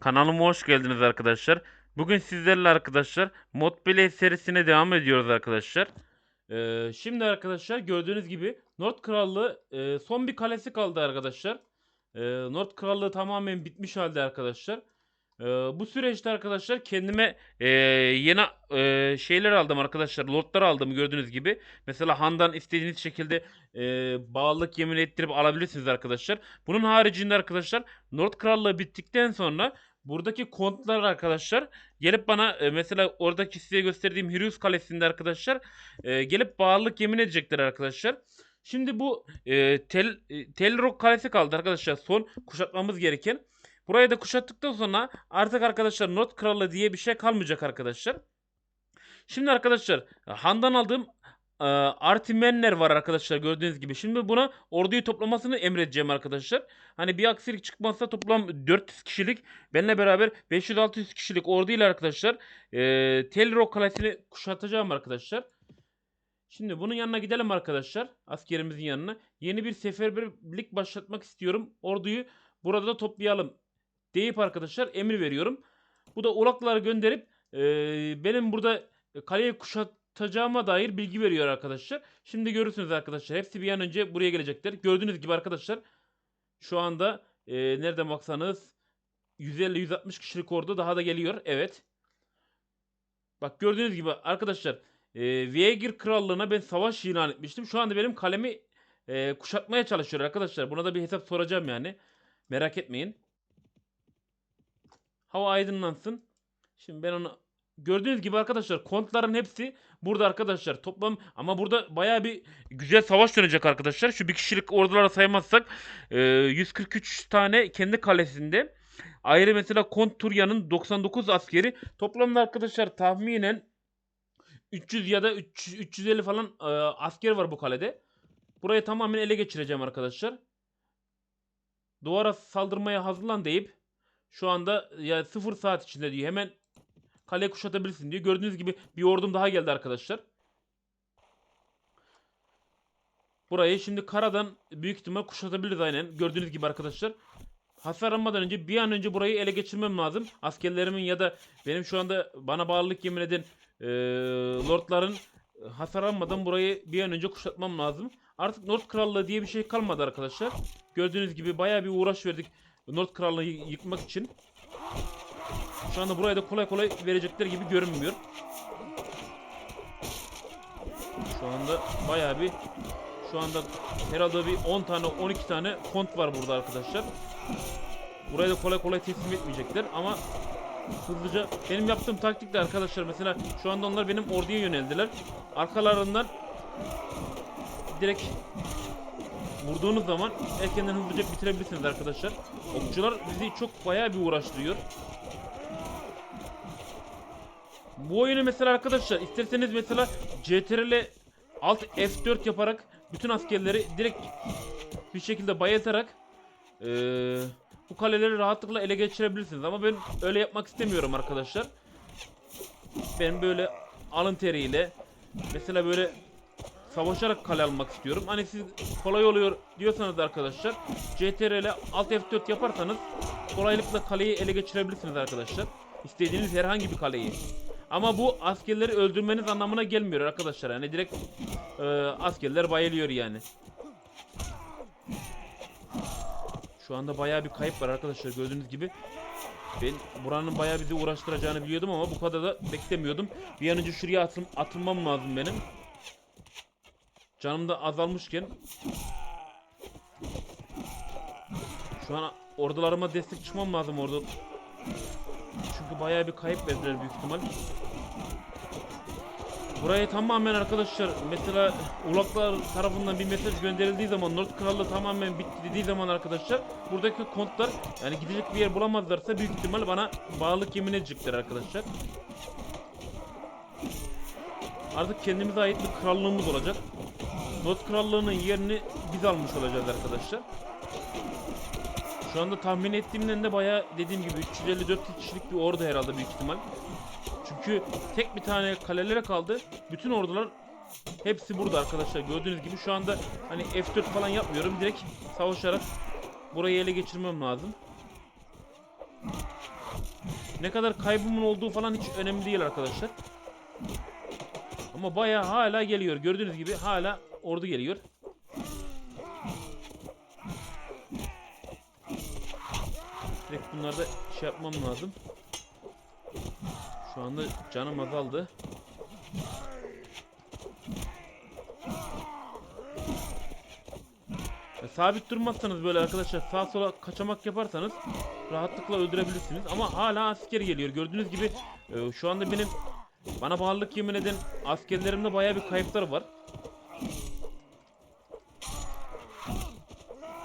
Kanalıma hoş geldiniz arkadaşlar. Bugün sizlerle arkadaşlar Modplay serisine devam ediyoruz arkadaşlar. Ee, şimdi arkadaşlar gördüğünüz gibi Nord Krallığı e, son bir kalesi kaldı arkadaşlar. Ee, Nord Krallığı tamamen bitmiş halde arkadaşlar. Ee, bu süreçte arkadaşlar kendime e, yeni e, şeyler aldım arkadaşlar. Lordlar aldım gördüğünüz gibi. Mesela Han'dan istediğiniz şekilde e, bağlılık yemin ettirip alabilirsiniz arkadaşlar. Bunun haricinde arkadaşlar Nord Krallığı bittikten sonra buradaki kontlar arkadaşlar gelip bana e, mesela oradaki size gösterdiğim Hirius Kalesi'nde arkadaşlar e, gelip bağlılık yemin edecekler arkadaşlar. Şimdi bu e, Tel, e, Tel Rock Kalesi kaldı arkadaşlar son kuşatmamız gereken. Burayı da kuşattıktan sonra artık arkadaşlar Nord Krallığı diye bir şey kalmayacak arkadaşlar. Şimdi arkadaşlar Han'dan aldığım e, Artimenler var arkadaşlar gördüğünüz gibi. Şimdi buna orduyu toplamasını emredeceğim arkadaşlar. Hani bir aksilik çıkmazsa toplam 400 kişilik benimle beraber 500-600 kişilik orduyla arkadaşlar e, Telro Kalesi'ni kuşatacağım arkadaşlar. Şimdi bunun yanına gidelim arkadaşlar. Askerimizin yanına. Yeni bir seferberlik başlatmak istiyorum. Orduyu burada da toplayalım deyip arkadaşlar emir veriyorum. Bu da ulakları gönderip e, benim burada kaleyi kuşatacağıma dair bilgi veriyor arkadaşlar. Şimdi görürsünüz arkadaşlar. Hepsi bir an önce buraya gelecekler. Gördüğünüz gibi arkadaşlar şu anda e, nereden baksanız 150-160 kişilik ordu daha da geliyor. Evet. Bak gördüğünüz gibi arkadaşlar e, Viegir Krallığı'na ben savaş ilan etmiştim. Şu anda benim kalemi e, kuşatmaya çalışıyor arkadaşlar. Buna da bir hesap soracağım yani. Merak etmeyin. Hava aydınlansın. Şimdi ben onu gördüğünüz gibi arkadaşlar kontların hepsi burada arkadaşlar. Toplam ama burada baya bir güzel savaş dönecek arkadaşlar. Şu bir kişilik ordulara saymazsak e, 143 tane kendi kalesinde. Ayrı mesela Kont Turya'nın 99 askeri. Toplamda arkadaşlar tahminen 300 ya da 300, 350 falan e, asker var bu kalede. Burayı tamamen ele geçireceğim arkadaşlar. Duvara saldırmaya hazırlan deyip şu anda ya 0 saat içinde diyor. Hemen kale kuşatabilirsin diyor. Gördüğünüz gibi bir ordum daha geldi arkadaşlar. Burayı şimdi karadan büyük ihtimal kuşatabiliriz aynen. Gördüğünüz gibi arkadaşlar. Hasar almadan önce bir an önce burayı ele geçirmem lazım. Askerlerimin ya da benim şu anda bana bağlılık yemin eden eee, lordların hasar almadan burayı bir an önce kuşatmam lazım. Artık Nord Krallığı diye bir şey kalmadı arkadaşlar. Gördüğünüz gibi bayağı bir uğraş verdik Nord Krallığı'nı y- yıkmak için. Şu anda burayı da kolay kolay verecekler gibi görünmüyor. Şu anda bayağı bir şu anda herhalde bir 10 tane 12 tane kont var burada arkadaşlar. Burayı da kolay kolay teslim etmeyecekler ama hızlıca benim yaptığım taktikle arkadaşlar mesela şu anda onlar benim orduya yöneldiler. Arkalarından direkt vurduğunuz zaman erkenden hızlıca bitirebilirsiniz arkadaşlar. Okçular bizi çok bayağı bir uğraştırıyor. Bu oyunu mesela arkadaşlar isterseniz mesela CTRL alt F4 yaparak bütün askerleri direkt bir şekilde bayatarak eee, bu kaleleri rahatlıkla ele geçirebilirsiniz. Ama ben öyle yapmak istemiyorum arkadaşlar. Ben böyle alın teriyle mesela böyle savaşarak kale almak istiyorum. Hani siz kolay oluyor diyorsanız arkadaşlar CTRL alt F4 yaparsanız kolaylıkla kaleyi ele geçirebilirsiniz arkadaşlar. İstediğiniz herhangi bir kaleyi. Ama bu askerleri öldürmeniz anlamına gelmiyor arkadaşlar. Yani direkt e, askerler bayılıyor yani. Şu anda bayağı bir kayıp var arkadaşlar gördüğünüz gibi. Ben buranın bayağı bizi uğraştıracağını biliyordum ama bu kadar da beklemiyordum. Bir an önce şuraya atıl atılmam lazım benim. Canım da azalmışken. Şu an ordularıma destek çıkmam lazım orada. Çünkü bayağı bir kayıp verdiler büyük ihtimal. Buraya tamamen arkadaşlar mesela ulaklar tarafından bir mesaj gönderildiği zaman Nord Krallığı tamamen bitti dediği zaman arkadaşlar buradaki kontlar yani gidecek bir yer bulamazlarsa büyük ihtimal bana bağlılık yemin edecekler arkadaşlar. Artık kendimize ait bir krallığımız olacak. Nord Krallığı'nın yerini biz almış olacağız arkadaşlar. Şu anda tahmin ettiğimden de bayağı dediğim gibi 354 kişilik bir ordu herhalde büyük ihtimal. Çünkü tek bir tane kalelere kaldı. Bütün ordular hepsi burada arkadaşlar. Gördüğünüz gibi şu anda hani F4 falan yapmıyorum. Direkt savaşarak burayı ele geçirmem lazım. Ne kadar kaybımın olduğu falan hiç önemli değil arkadaşlar. Ama bayağı hala geliyor. Gördüğünüz gibi hala ordu geliyor. Bunlarda şey yapmam lazım. Şu anda canım azaldı. Ya sabit durmazsanız böyle arkadaşlar sağa sola kaçamak yaparsanız rahatlıkla öldürebilirsiniz. Ama hala asker geliyor. Gördüğünüz gibi e, şu anda benim bana bağlılık yemin eden askerlerimde bayağı bir kayıplar var.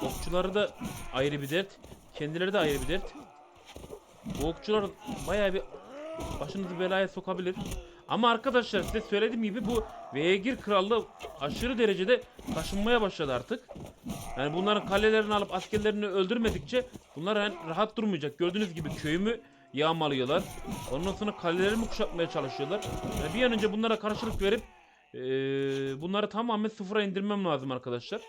Okçuları da ayrı bir dert. Kendileri de ayrı bir dert. Bu okçular bayağı bir başınızı belaya sokabilir. Ama arkadaşlar size söylediğim gibi bu Veygir Krallığı aşırı derecede taşınmaya başladı artık. Yani bunların kalelerini alıp askerlerini öldürmedikçe bunlar yani rahat durmayacak. Gördüğünüz gibi köyümü yağmalıyorlar. Ondan sonra kalelerimi kuşatmaya çalışıyorlar. Yani bir an önce bunlara karşılık verip eee, bunları tamamen sıfıra indirmem lazım arkadaşlar.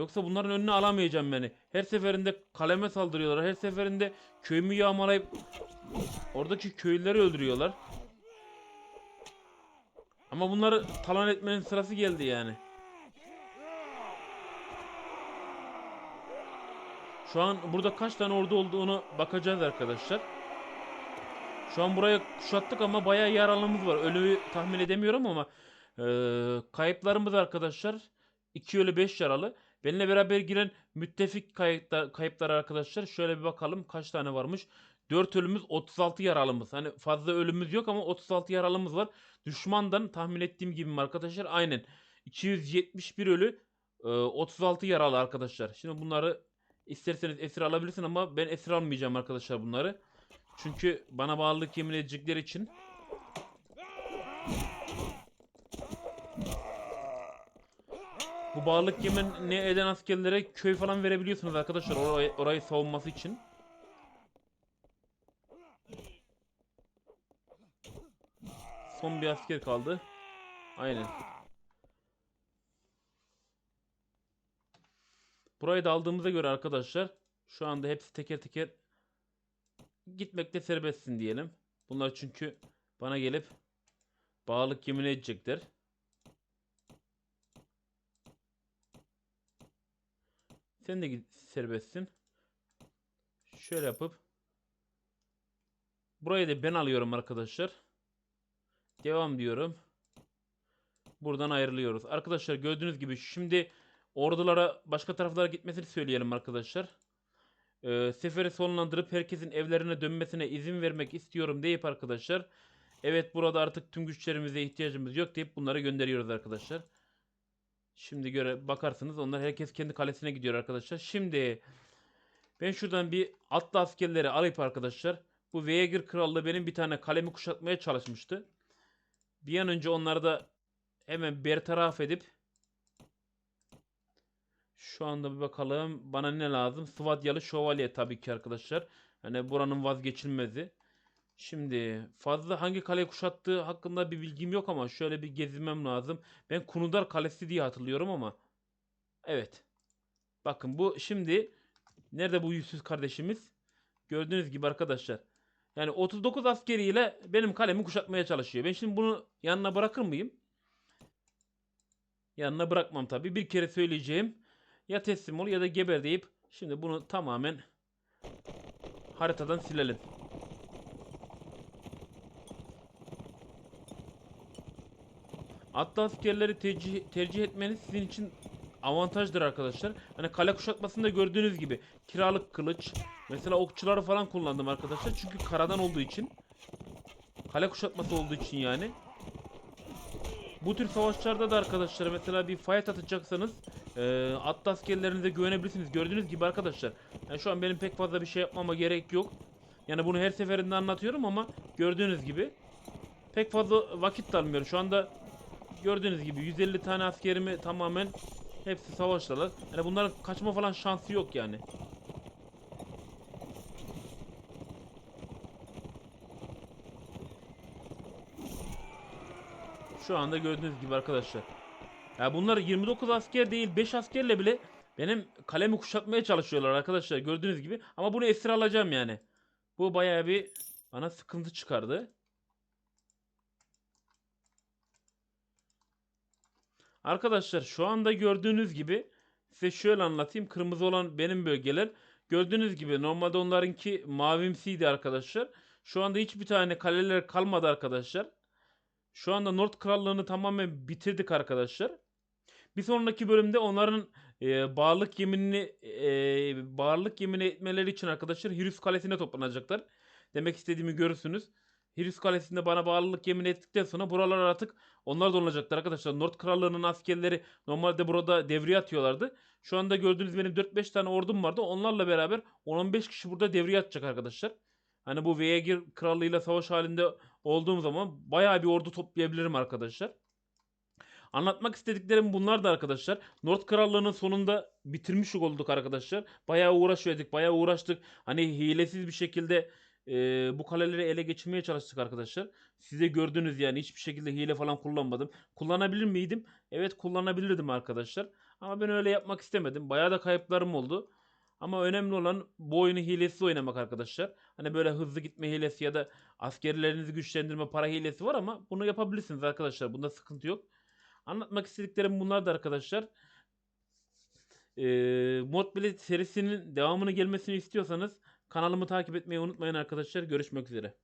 Yoksa bunların önüne alamayacağım yani. Her seferinde kaleme saldırıyorlar. Her seferinde köyümü yağmalayıp oradaki köylüleri öldürüyorlar. Ama bunları talan etmenin sırası geldi yani. Şu an burada kaç tane ordu olduğunu bakacağız arkadaşlar. Şu an burayı kuşattık ama bayağı yaralımız var. Ölüyü tahmin edemiyorum ama eee, kayıplarımız arkadaşlar 2 ölü 5 yaralı. Benimle beraber giren müttefik kayıplar, arkadaşlar. Şöyle bir bakalım kaç tane varmış. 4 ölümüz 36 yaralımız. Hani fazla ölümümüz yok ama 36 yaralımız var. Düşmandan tahmin ettiğim gibi arkadaşlar? Aynen. 271 ölü e, 36 yaralı arkadaşlar. Şimdi bunları isterseniz esir alabilirsin ama ben esir almayacağım arkadaşlar bunları. Çünkü bana bağlılık yemin edecekleri için. Bu bağlılık yemin ne eden askerlere köy falan verebiliyorsunuz arkadaşlar orayı, orayı savunması için. Son bir asker kaldı. Aynen. Burayı da aldığımıza göre arkadaşlar şu anda hepsi teker teker gitmekte serbestsin diyelim. Bunlar çünkü bana gelip bağlılık yemin edecekler. Sen de serbestsin. Şöyle yapıp burayı da ben alıyorum arkadaşlar. Devam diyorum. Buradan ayrılıyoruz. Arkadaşlar gördüğünüz gibi şimdi ordulara başka taraflara gitmesini söyleyelim arkadaşlar. Ee, seferi sonlandırıp herkesin evlerine dönmesine izin vermek istiyorum deyip arkadaşlar. Evet burada artık tüm güçlerimize ihtiyacımız yok deyip bunları gönderiyoruz arkadaşlar. Şimdi göre bakarsınız onlar herkes kendi kalesine gidiyor arkadaşlar. Şimdi ben şuradan bir atlı askerleri alayım arkadaşlar. Bu Veygir Krallığı benim bir tane kalemi kuşatmaya çalışmıştı. Bir an önce onları da hemen bertaraf edip şu anda bir bakalım bana ne lazım? Svadyalı şövalye tabii ki arkadaşlar. Hani buranın vazgeçilmezi. Şimdi fazla hangi kaleyi kuşattığı hakkında bir bilgim yok ama şöyle bir gezinmem lazım. Ben Kunudar Kalesi diye hatırlıyorum ama. Evet. Bakın bu şimdi nerede bu yüzsüz kardeşimiz? Gördüğünüz gibi arkadaşlar. Yani 39 askeriyle benim kalemi kuşatmaya çalışıyor. Ben şimdi bunu yanına bırakır mıyım? Yanına bırakmam tabii. Bir kere söyleyeceğim. Ya teslim ol ya da geber deyip şimdi bunu tamamen haritadan silelim. Atlı askerleri tercih, tercih etmeniz sizin için avantajdır arkadaşlar. Hani kale kuşatmasında gördüğünüz gibi kiralık kılıç, mesela okçuları falan kullandım arkadaşlar. Çünkü karadan olduğu için. Kale kuşatması olduğu için yani. Bu tür savaşlarda da arkadaşlar mesela bir fight atacaksanız e, atlı askerlerinize güvenebilirsiniz. Gördüğünüz gibi arkadaşlar. Yani şu an benim pek fazla bir şey yapmama gerek yok. Yani bunu her seferinde anlatıyorum ama gördüğünüz gibi pek fazla vakit de almıyor. Şu anda gördüğünüz gibi 150 tane askerimi tamamen hepsi savaştalar. Yani bunların kaçma falan şansı yok yani. Şu anda gördüğünüz gibi arkadaşlar. Ya bunlar 29 asker değil 5 askerle bile Benim kalemi kuşatmaya çalışıyorlar arkadaşlar gördüğünüz gibi. Ama bunu esir alacağım yani. Bu bayağı bir bana sıkıntı çıkardı. Arkadaşlar şu anda gördüğünüz gibi size şöyle anlatayım. Kırmızı olan benim bölgeler. Gördüğünüz gibi normalde onlarınki mavimsiydi arkadaşlar. Şu anda hiçbir tane kaleler kalmadı arkadaşlar. Şu anda North Krallığını tamamen bitirdik arkadaşlar. Bir sonraki bölümde onların e, bağlılık yeminini e, bağlılık yemin etmeleri için arkadaşlar Hirus Kalesi'ne toplanacaklar. Demek istediğimi görürsünüz. Hirus Kalesi'nde bana bağlılık yemin ettikten sonra buralar artık onlar da olacaklar arkadaşlar. North Krallığı'nın askerleri normalde burada devriye atıyorlardı. Şu anda gördüğünüz benim 4-5 tane ordum vardı. Onlarla beraber 10-15 kişi burada devriye atacak arkadaşlar. Hani bu Veegir krallığıyla savaş halinde olduğum zaman bayağı bir ordu toplayabilirim arkadaşlar. Anlatmak istediklerim bunlar da arkadaşlar. North Krallığı'nın sonunda bitirmiş olduk arkadaşlar. Bayağı uğraşıyorduk, bayağı uğraştık. Hani hilesiz bir şekilde e, bu kaleleri ele geçirmeye çalıştık arkadaşlar. Size gördünüz yani hiçbir şekilde hile falan kullanmadım. Kullanabilir miydim? Evet kullanabilirdim arkadaşlar. Ama ben öyle yapmak istemedim. Bayağı da kayıplarım oldu. Ama önemli olan bu oyunu hilesiz oynamak arkadaşlar. Hani böyle hızlı gitme hilesi ya da askerlerinizi güçlendirme para hilesi var ama bunu yapabilirsiniz arkadaşlar. Bunda sıkıntı yok. Anlatmak istediklerim bunlar da arkadaşlar. Ee, Mod Blade serisinin devamını gelmesini istiyorsanız kanalımı takip etmeyi unutmayın arkadaşlar. Görüşmek üzere.